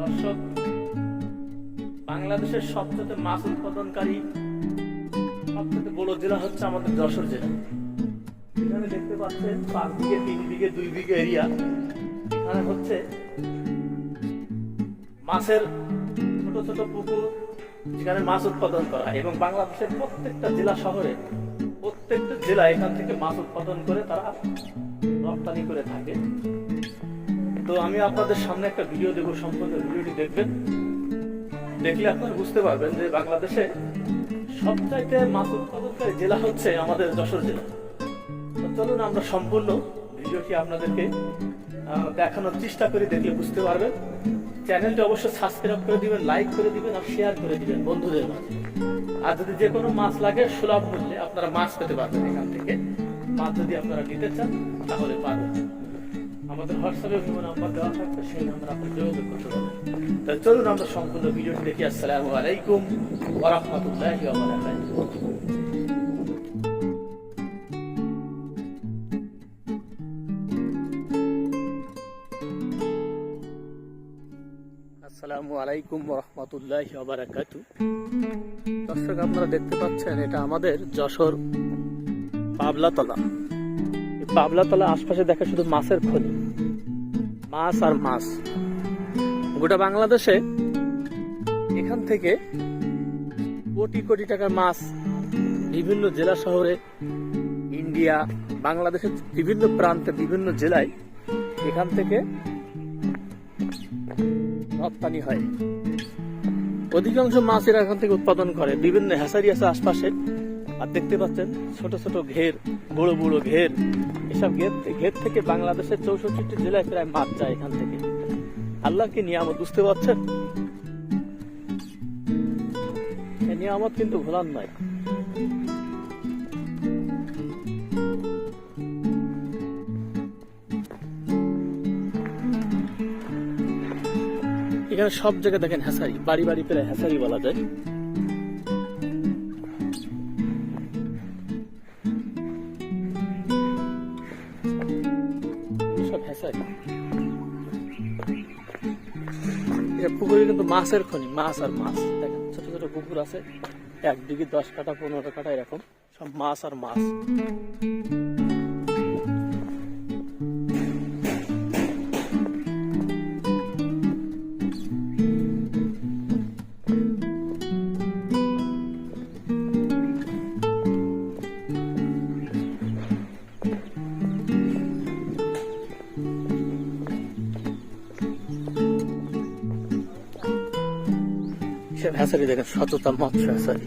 দর্শক, বাংলাদেশের সবচেয়ে মাছ উৎপাদনকারী সবচেয়ে বড় জেলা হচ্ছে আমাদের যশোর জেলা। এখানে দেখতে পাচ্ছেন পাঁচ বিঘে, তিন বিঘে, দুই বিঘে এরিয়া। এখানে হচ্ছে মাছের ছোট ছোট পুকুর, যেখানে মাছ উৎপাদন করা এবং বাংলাদেশের প্রত্যেকটা জেলা শহরে, প্রত্যেকটা জেলা এখান থেকে মাছ উৎপাদন করে তারা রপ্তানি করে থাকে। তো আমি আপনাদের সামনে একটা ভিডিও দেবো সম্পূর্ণ ভিডিওটি দেখবেন। দেখলে আপনারা বুঝতে পারবেন যে বাংলাদেশে সবচাইতে মাছ উৎপাদনকারী জেলা হচ্ছে আমাদের যশোর জেলা। চলুন আমরা সম্পূর্ণ ভিডিওটি আপনাদেরকে দেখানোর চেষ্টা করি, দেখলে বুঝতে পারবেন। চ্যানেলটি অবশ্যই সাবস্ক্রাইব করে দিবেন লাইক করে দিবেন আর শেয়ার করে দিবেন বন্ধুদের মাঝে। আর যদি যে কোনো মাছ লাগে সুলভ মূল্যে আপনারা মাছ পেতে পারবেন এখান থেকে। মাছ যদি আপনারা নিতে চান, তাহলে পারবেন চলুন আমরা সম্পূর্ণ ভিডিওটি দেখি। আসসালামু আলাইকুম ওয়া রাহমাতুল্লাহি ওয়া বারাকাতুহু। আসসালামু আলাইকুম রহমতুল্লাহ বারাকাতু দর্শক, আপনারা দেখতে পাচ্ছেন, এটা আমাদের যশোর পাবলাতলা। এই পাবলাতলা আশপাশে দেখা শুধু মাছের খনি মাছ আর মাছ। গোটা বাংলাদেশে এখান থেকে কোটি কোটি টাকার মাছ বিভিন্ন জেলা শহরে, ইন্ডিয়া, বাংলাদেশের বিভিন্ন প্রান্তে, বিভিন্ন জেলায় এখান থেকে রপ্তানি হয়। অধিকাংশ মাছ এরা এখান থেকে উৎপাদন করে। বিভিন্ন হ্যাসারি আছে আশপাশে আর দেখতে পাচ্ছেন ছোট ছোট ঘের, বড় বড় ঘের। এসব ঘের ঘের থেকে বাংলাদেশের চৌষট্টি জেলায় প্রায় মাছ যায় এখান থেকে। আল্লাহ কি নিয়ামত, বুঝতে পারছেন? নিয়ামত কিন্তু ভোলার নয়। এখানে সব জায়গায় দেখেন হ্যাসারি, বাড়ি বাড়ি প্রায় হ্যাসারি বলা যায়। সব এটা পুকুরে কিন্তু মাছের খনি, মাছ আর মাছ। দেখেন, ছোট ছোট পুকুর আছে এক দিকে দশ কাটা পনেরো কাটা এরকম। সব মাছ আর মাছ। সব হ্যাসারি দেখেন সততা মৎস্য হ্যাসারি